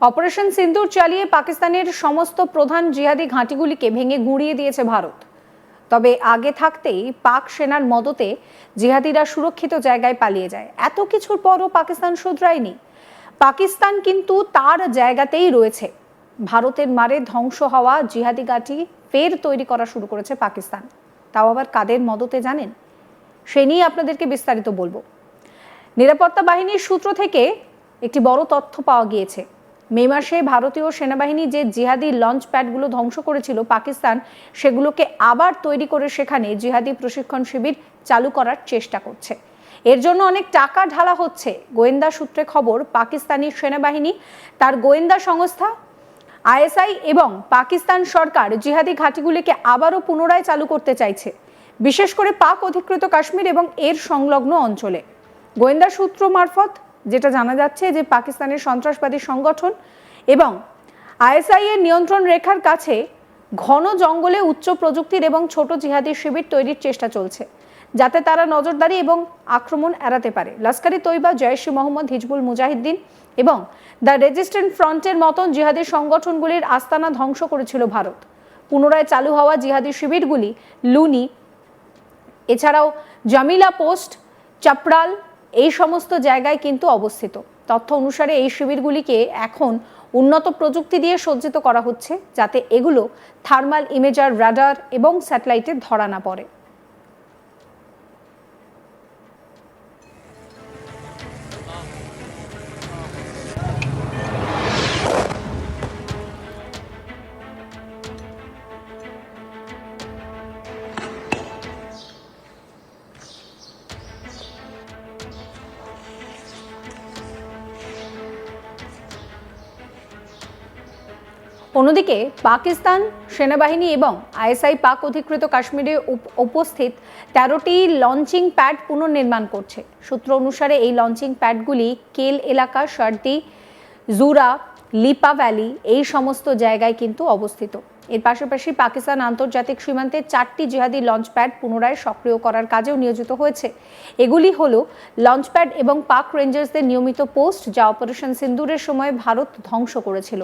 Operation সিন্দুর চালিয়ে পাকিস্তানের সমস্ত প্রধান জিহাদি ঘাঁটিগুলিকে ভেঙে গুঁড়িয়ে দিয়েছে ভারত। তবে আগে থাকতেই পাক সেনার মদতে জিহাদিরা সুরক্ষিত জায়গায় পালিয়ে যায়। এত কিছুর পরও পাকিস্তান শুধরায়নি। পাকিস্তান কিন্তু তার জায়গাতেই রয়েছে। ভারতের মারে ধ্বংস হওয়া জিহাদি ঘাঁটি ফের তৈরি করা শুরু করেছে পাকিস্তান। তাও আবার কাদের মদতে জানেন? সে নিয়ে আপনাদেরকে বিস্তারিত বলব। নিরাপত্তা বাহিনীর সূত্র থেকে একটি বড় তথ্য পাওয়া গিয়েছে। মে মাসে ভারতীয় সেনাবাহিনী যে জিহাদি লঞ্চ প্যাডগুলো ধ্বংস করেছিল পাকিস্তান, সেগুলোকে আবার তৈরি করে সেখানে জিহাদি প্রশিক্ষণ শিবির চালু করার চেষ্টা করছে। এর জন্য অনেক টাকা ঢালা হচ্ছে। গোয়েন্দা সূত্রে খবর, পাকিস্তানি সেনাবাহিনী, তার গোয়েন্দা সংস্থা, আইএসআই এবং পাকিস্তান সরকার জিহাদি ঘাঁটিগুলিকে আবারও পুনরায় চালু করতে চাইছে, বিশেষ করে পাক অধিকৃত কাশ্মীর এবং এর সংলগ্ন অঞ্চলে। গোয়েন্দা সূত্র মারফত যেটা জানা যাচ্ছে যে পাকিস্তানের সন্ত্রাসবাদী সংগঠন এবং আইএসআই এর নিয়ন্ত্রণ রেখার কাছে ঘন জঙ্গলে উচ্চ প্রযুক্তির এবং ছোট জিহাদি শিবির তৈরির চেষ্টা চলছে, যাতে তারা নজরদারি এবং আক্রমণ এড়াতে পারে। লস্করি তৈবা জয়শি মোহাম্মদ হিজবুল মুজাহিদ্দিন এবং দ্য রেজিস্ট্যান্ট ফ্রন্টের মতন জিহাদি সংগঠনগুলির আস্তানা ধ্বংস করেছিল ভারত। পুনরায় চালু হওয়া জিহাদি শিবিরগুলি লুনি, এছাড়াও জামিলা পোস্ট, চাপড়াল এই সমস্ত জায়গায় কিন্তু অবস্থিত। তথ্য অনুসারে এই শিবিরগুলিকে এখন উন্নত প্রযুক্তি দিয়ে সজ্জিত করা হচ্ছে যাতে এগুলো থার্মাল ইমেজার রাডার এবং স্যাটেলাইটে ধরা না পড়ে। অন্যদিকে পাকিস্তান সেনাবাহিনী এবং আইএসআই পাক অধিকৃত কাশ্মীরে উপ- উপস্থিত তেরোটি লঞ্চিং প্যাড পুনর্নির্মাণ করছে। সূত্র অনুসারে এই লঞ্চিং প্যাডগুলি কেল এলাকা, সার্দি, জুরা লিপা ভ্যালি এই সমস্ত জায়গায় কিন্তু অবস্থিত। এর পাশাপাশি পাকিস্তান আন্তর্জাতিক সীমান্তে চারটি জিহাদি লঞ্চ প্যাড পুনরায় সক্রিয় করার কাজেও নিয়োজিত হয়েছে। এগুলি হল লঞ্চ প্যাড এবং পাক রেঞ্জার্সদের নিয়মিত পোস্ট যা অপারেশন সিন্দুরের সময় ভারত ধ্বংস করেছিল।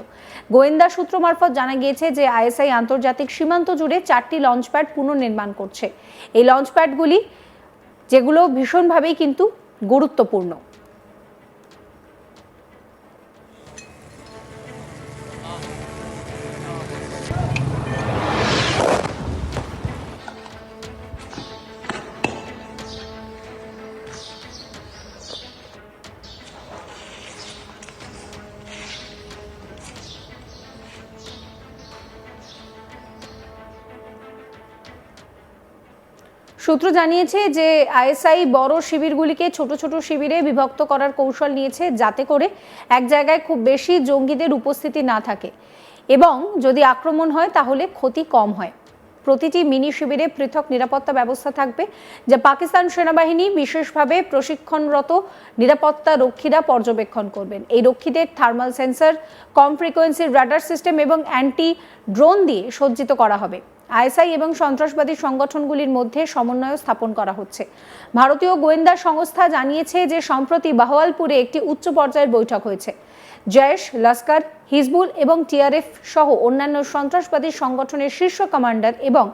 গোয়েন্দা সূত্র মারফত জানা গিয়েছে যে আইএসআই আন্তর্জাতিক সীমান্ত জুড়ে চারটি লঞ্চ প্যাড পুনর্নির্মাণ করছে। এই লঞ্চ প্যাডগুলি যেগুলো ভীষণভাবেই কিন্তু গুরুত্বপূর্ণ। সূত্র জানিয়েছে যে আইএসআই বড় শিবিরগুলিকে ছোট ছোট শিবিরে বিভক্ত করার কৌশল নিয়েছে যাতে করে এক জায়গায় খুব বেশি জঙ্গিদের উপস্থিতি না থাকে। এবং যদি আক্রমণ হয়, তাহলে ক্ষতি কম হয়। প্রতিটি মিনি শিবিরে পৃথক নিরাপত্তা ব্যবস্থা থাকবে, যা পাকিস্তান সেনাবাহিনী বিশেষভাবে প্রশিক্ষণরত নিরাপত্তা রক্ষীরা পর্যবেক্ষণ করবেন। এই রক্ষীদের থার্মাল সেন্সর কম ফ্রিকোয়েন্সির রাডার সিস্টেম এবং অ্যান্টি ড্রোন দিয়ে সজ্জিত করা হবে। আইএসআই এবং সন্ত্রাসবাদী সংগঠনগুলির মধ্যে সমন্বয় স্থাপন করা হচ্ছে। ভারতীয় গোয়েন্দা সংস্থা জানিয়েছে যে, সম্প্রতি বাহওয়ালপুরে একটি উচ্চ পর্যায়ের বৈঠক হয়েছে। জয়েশ লস্কর, হিজবুল এবং টিআরএফ সহ অন্যান্য সন্ত্রাসবাদী সংগঠনের শীর্ষ কমান্ডার এবং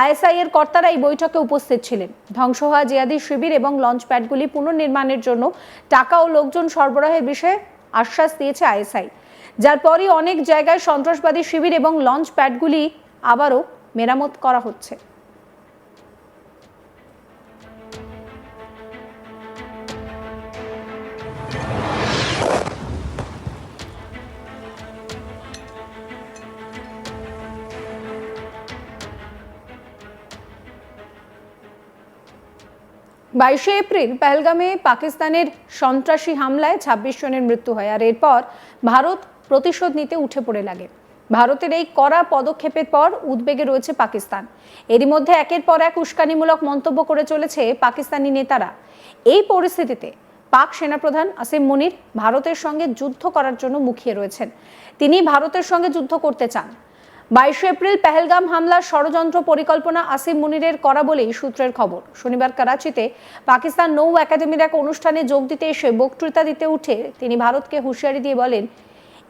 আইএসআই এর কর্তারা এই বৈঠকে উপস্থিত ছিলেন। ধ্বংস হওয়া জিয়াদি শিবির এবং লঞ্চ প্যাডগুলি পুনর্নির্মাণের জন্য টাকা ও লোকজন সরবরাহের বিষয়ে আশ্বাস দিয়েছে আইএসআই। যার পরই অনেক জায়গায় সন্ত্রাসবাদী শিবির এবং লঞ্চ প্যাডগুলি আবারও মেরামত করা হচ্ছে। বাইশে এপ্রিল পেহেলগামে পাকিস্তানের সন্ত্রাসী হামলায় ছাব্বিশ জনের মৃত্যু হয় আর এরপর ভারত প্রতিশোধ নিতে উঠে পড়ে লাগে। ভারতের এই কড়া পদক্ষেপের পর উদ্বেগে রয়েছে পাকিস্তান। এরই মধ্যে একের পর এক উস্কানিমূলক মন্তব্য করে চলেছে পাকিস্তানি নেতারা। এই পরিস্থিতিতে পাক সেনাপ্রধান আসিম মুনির ভারতের সঙ্গে যুদ্ধ করার জন্য মুখিয়ে রয়েছেন। তিনি ভারতের সঙ্গে যুদ্ধ করতে চান। বাইশে এপ্রিল পেহেলগাম হামলার ষড়যন্ত্র পরিকল্পনা আসিম মুনিরের করা বলেই সূত্রের খবর। শনিবার করাচিতে পাকিস্তান নৌ একাডেমির এক অনুষ্ঠানে যোগ দিতে এসে বক্তৃতা দিতে উঠে তিনি ভারতকে হুঁশিয়ারি দিয়ে বলেন,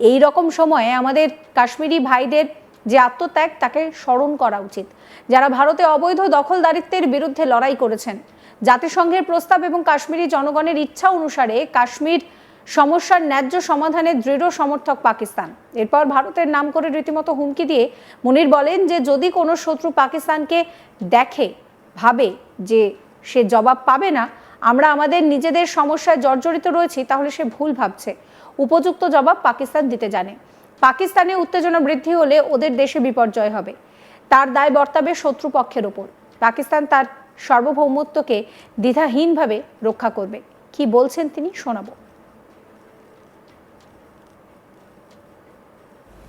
এই রকম সময়ে আমাদের কাশ্মীরি ভাইদের যে আত্মত্যাগ, তাকে স্মরণ করা উচিত। যারা ভারতে অবৈধ দখলদারিত্বের বিরুদ্ধে লড়াই করেছেন, জাতিসংঘের প্রস্তাব এবং কাশ্মীরি জনগণের ইচ্ছা অনুসারে কাশ্মীর সমস্যার ন্যায্য সমাধানের দৃঢ় সমর্থক পাকিস্তান। এরপর ভারতের নাম করে রীতিমতো হুমকি দিয়ে মুনির বলেন যে, যদি কোনো শত্রু পাকিস্তানকে দেখে, ভাবে যে সে জবাব পাবে না, আমরা আমাদের নিজেদের সমস্যায় জর্জরিত রয়েছি, তাহলে সে ভুল ভাবছে। উপযুক্ত জবাব পাকিস্তান দিতে জানে। পাকিস্তানে উত্তেজনা বৃদ্ধি হলে ওদের দেশে বিপর্যয় হবে। তার দায় বর্তাবে শত্রুপক্ষের ওপর। পাকিস্তান তার সার্বভৌমত্বকে দ্বিধাহীনভাবে রক্ষা করবে। কি বলছেন তিনি শোনাবো।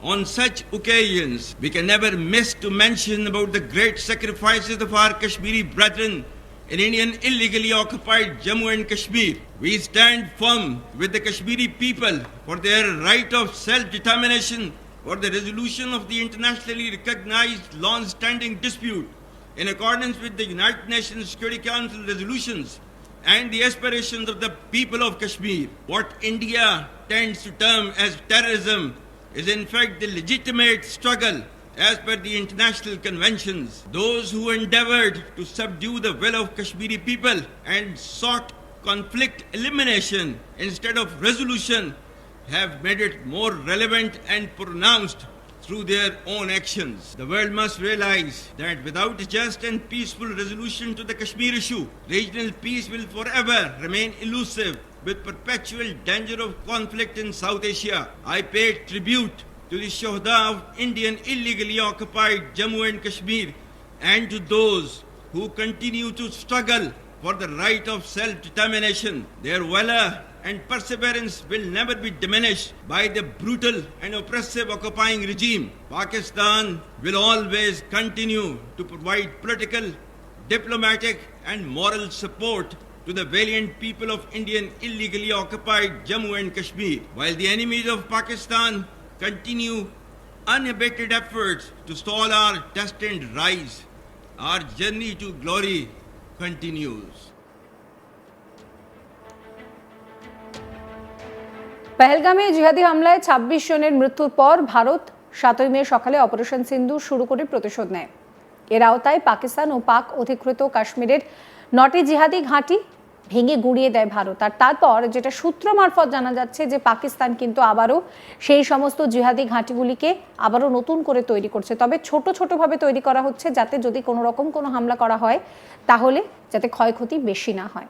On such occasions, we can never miss to mention about the great sacrifices of our Kashmiri brethren in Indian illegally occupied Jammu and Kashmir. We stand firm with the Kashmiri people for their right of self-determination, for the resolution of the internationally recognized long-standing dispute in accordance with the United Nations Security Council resolutions and the aspirations of the people of Kashmir. What India tends to term as terrorism is in fact the legitimate struggle as per the international conventions. Those who endeavored to subdue the will of Kashmiri people and sought conflict elimination instead of resolution have made it more relevant and pronounced through their own actions. The world must realize that without a just and peaceful resolution to the Kashmir issue, regional peace will forever remain elusive with perpetual danger of conflict in South Asia. I pay tribute to the Shohda of Indian illegally occupied Jammu and Kashmir and to those who continue to struggle for the right of self-determination. Their valor and perseverance will never be diminished by the brutal and oppressive occupying regime. Pakistan will always continue to provide political, diplomatic, and moral support to the valiant people of Indian illegally occupied Jammu and Kashmir, while the enemies of Pakistan continue unabated efforts to stall our destined rise. Our journey to glory continues. পেহেলগামে জিহাদি হামলায় ছাব্বিশ জনের মৃত্যুর পর ভারত সাতই মে সকালে operation সিন্ধু শুরু করে প্রতিশোধ নেয়। এর আওতায় পাকিস্তান ও পাক অধিকৃত কাশ্মীরের নটি জিহাদি ঘাঁটি ভেঙে গুঁড়িয়ে দেয় ভারত। আর তারপর যেটা সূত্র মারফত জানা যাচ্ছে যে পাকিস্তান কিন্তু আবারও সেই সমস্ত জিহাদি ঘাঁটিগুলিকে আবারও নতুন করে তৈরি করছে। তবে ছোট ছোটভাবে তৈরি করা হচ্ছে যাতে যদি কোনো রকম কোনো হামলা করা হয়, তাহলে যাতে ক্ষয়ক্ষতি বেশি না হয়।